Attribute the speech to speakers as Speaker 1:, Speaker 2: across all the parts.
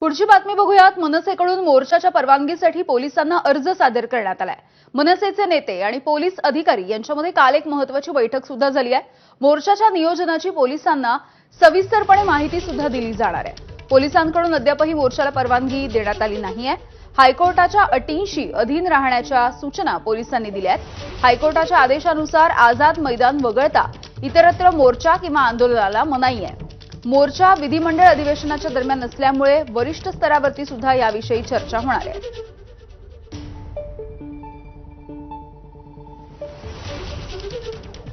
Speaker 1: पुढची बातमी बघूयात. मनसेकडून मोर्चाच्या परवानगीसाठी पोलिसांना अर्ज सादर करण्यात आलाय. मनसेचे नेते आणि पोलीस अधिकारी यांच्यामध्ये काल एक महत्वाची बैठक सुद्धा झाली आहे. मोर्चाच्या नियोजनाची पोलिसांना सविस्तरपणे माहिती सुद्धा दिली जाणार आहे. पोलिसांकडून अद्यापही मोर्चाला परवानगी देण्यात आली नाहीये हायकोर्टाच्या अटींशी अधीन राहण्याच्या सूचना पोलिसांनी दिल्या आहेत. हायकोर्टाच्या आदेशानुसार आझाद मैदान वगळता इतरत्र मोर्चा किंवा आंदोलनाला मनाई आहे. मोर्चा विधिमंडळ अधिवेशनाच्या दरम्यान नसल्यामुळे वरिष्ठ स्तरावरती सुद्धा याविषयी चर्चा होणार आहे.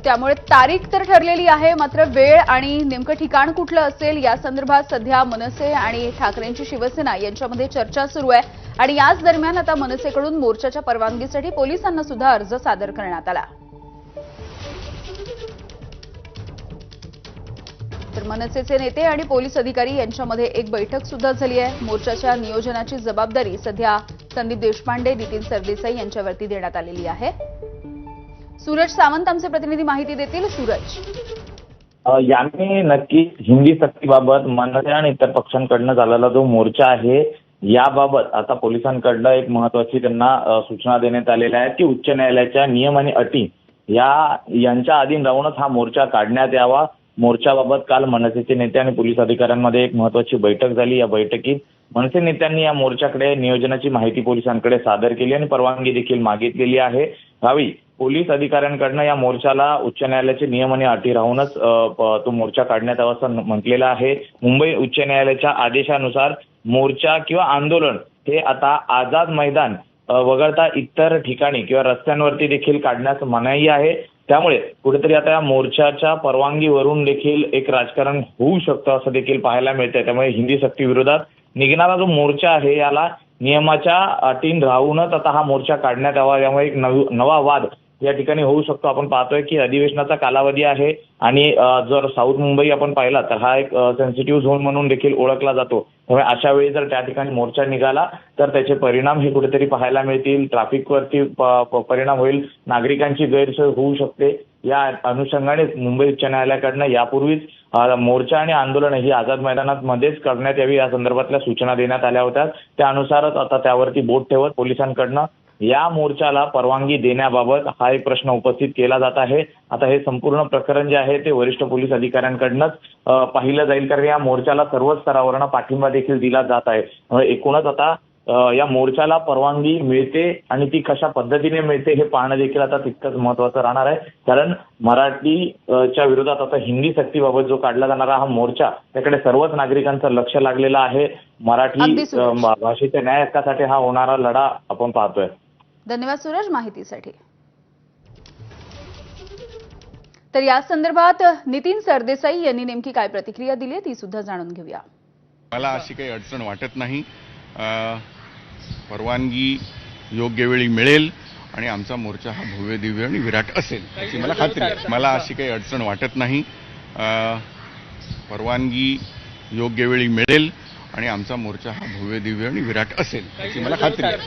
Speaker 1: त्यामुळे तारीख तर ठरलेली आहे मात्र वेळ आणि नेमकं ठिकाण कुठलं असेल या संदर्भात सध्या मनसे आणि ठाकरेंची शिवसेना यांच्यामध्ये चर्चा सुरू आहे. आणि याच दरम्यान आता मनसेकडून मोर्चाच्या परवानगीसाठी पोलिसांना सुद्धा अर्ज सादर करण्यात आला. तर मनसेचे नेते आणि पोलीस अधिकारी यांच्यामध्ये एक बैठक सुद्धा झाली आहे. मोर्चाच्या नियोजनाची जबाबदारी सध्या संदीप देशपांडे नितीन सरदेसाई यांच्यावरती देण्यात आलेली आहे. सूरज सावंत आमचे प्रतिनिधी माहिती देतील. सूरज.
Speaker 2: यांनी याने हिंदी सक्तीबाबत मनसे आणि इतर पक्षांकडनं झालेला जो मोर्चा आहे याबाबत आता पोलिसांकडनं एक महत्वाची त्यांना सूचना देण्यात आलेल्या आहेत की उच्च न्यायालयाच्या नियम आणि अटी या यांच्या अधीन राहूनच हा मोर्चा काढण्यात यावा. मोर्चाबाबत काल मनसेचे नेते आणि पोलीस अधिकाऱ्यांमध्ये एक महत्वाची बैठक झाली. या बैठकीत मनसे नेत्यांनी या मोर्चाकडे नियोजनाची माहिती पोलिसांकडे सादर केली आणि परवानगी देखील मागितलेली आहे. यावेळी पोलीस अधिकाऱ्यांकडनं या मोर्चाला उच्च न्यायालयाचे नियम आणि अटी राहूनच तो मोर्चा काढण्यात यावा असं म्हटलेलं आहे. मुंबई उच्च न्यायालयाच्या आदेशानुसार मोर्चा किंवा आंदोलन हे आता आझाद मैदान वगळता इतर ठिकाणी किंवा रस्त्यांवरती देखील काढण्यास मनाई आहे. त्यामुळे कुठेतरी आता या मोर्चाच्या परवानगीवरून देखील एक राजकारण होऊ शकतं असं देखील पाहायला मिळतंय. त्यामुळे हिंदी सक्ती विरोधात निघणारा जो मोर्चा आहे याला नियमाच्या अटीन राहूनच आता हा मोर्चा काढण्यात यावा. यामुळे एक नव- नवा वाद या ठिकाणी होऊ शकतो. आपण पाहतोय की अधिवेशनाचा कालावधी आहे आणि जर साऊथ मुंबई आपण पाहिला तर हा एक सेन्सिटिव्ह झोन म्हणून देखील ओळखला जातो. त्यामुळे अशा वेळी जर त्या ठिकाणी मोर्चा निघाला तर त्याचे परिणाम हे कुठेतरी पाहायला मिळतील. ट्रॅफिकवरती परिणाम होईल. नागरिकांची गैरसोय होऊ शकते. या अनुषंगाने मुंबई उच्च न्यायालयाकडनं यापूर्वीच मोर्चा आणि आंदोलन ही आझाद मैदानात मध्येच करण्यात यावी या संदर्भातल्या सूचना देण्यात आल्या होत्या. त्यानुसारच आता त्यावरती बोट ठेवत पोलिसांकडनं या मोर्चाला परवानगी देण्याबाबत हा एक प्रश्न उपस्थित केला जात आहे. आता हे संपूर्ण प्रकरण जे आहे ते वरिष्ठ पोलीस अधिकाऱ्यांकडनंच पाहिलं जाईल. कारण या मोर्चाला सर्वच स्तरावरनं पाठिंबा देखील दिला जात आहे. एकूणच आता या मोर्चाला परवानगी मिळते आणि ती कशा पद्धतीने मिळते हे पाहणं देखील आता तितकंच महत्वाचं राहणार आहे. कारण मराठी अ, च्या विरोधात आता हिंदी सक्तीबाबत जो काढला जाणारा हा मोर्चा त्याकडे सर्वच नागरिकांचं लक्ष लागलेलं आहे. मराठी भाषेच्या न्याय हक्कासाठी हा होणारा लढा आपण पाहतोय.
Speaker 1: धन्यवाद सूरज माहितीसाठी. तर या संदर्भात नितीन सरदेसाई यांनी नेमकी काय प्रतिक्रिया दिली ती सुद्धा जाणून घेऊया.
Speaker 3: मला अशी काही अडचण वाटत नाही. परवानगी योग्य वेळी मिळेल आणि आमचा मोर्चा हा भव्य दिव्य आणि विराट असेल अशी मला खात्री आहे. मला अशी काही अडचण वाटत नाही. परवानगी योग्य वेळी मिळेल आणि आमचा मोर्चा हा भव्य दिव्य आणि विराट असेल अशी मला खात्री आहे.